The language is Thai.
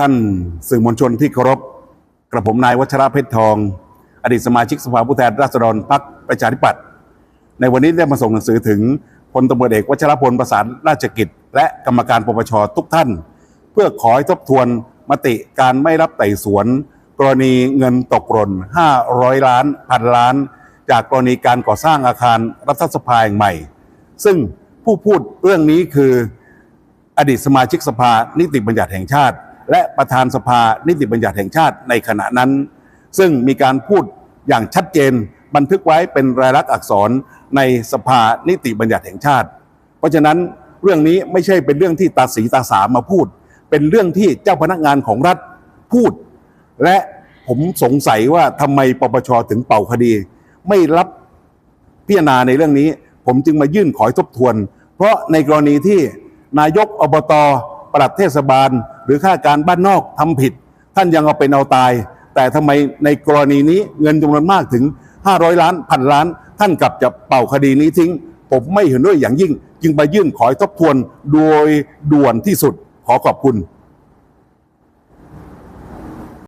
ท่านสื่อมวลชนที่เคารพกระผมนายวัชระเพชรทอง อดีตสมาชิกสภาผู้แทนราษฎรพรรคประชาธิปัตย์ในวันนี้ได้มาส่งหนังสือถึงพลตำรวจเอกวัชรพลประสานราชกิจ และกรรมการปปชทุกท่าน เพื่อขอให้ทบทวนมติการไม่รับไต่สวน กรณีเงินตกหล่น 500 ล้านพันล้าน จากกรณีการก่อสร้างอาคารรัฐสภาแห่งใหม่ ซึ่งผู้พูดเรื่องนี้คืออดีตสมาชิกสภานิติบัญญัติแห่งชาติ และประธานสภานิติบัญญัติแห่งชาติในขณะนั้น ซึ่งมีการพูดอย่างชัดเจนบันทึกไว้เป็นรายลักษณ์อักษรในสภานิติบัญญัติแห่งชาติ เพราะฉะนั้นเรื่องนี้ไม่ใช่เป็นเรื่องที่ตาสีตาสามาพูด เป็นเรื่องที่เจ้าพนักงานของรัฐพูด และผมสงสัยว่าทำไมปปชถึงเป่าคดี ไม่รับพิจารณาในเรื่องนี้ ผมจึงมายื่นขอทบทวน เพราะในกรณีที่นายกอบตปลัดเทศบาล รือข้าการบ้านนอกทำผิด ท่านยังเอาเป็นเอาตาย แต่ทำไมในกรณีนี้เงินจำนวนมากถึง 500 ล้านพันล้าน ท่านกลับจะเป่าคดีนี้ทิ้ง ผมไม่เห็นด้วยอย่างยิ่ง จึงไปยื่นขอทบทวนโดยด่วนที่สุดขอขอบคุณ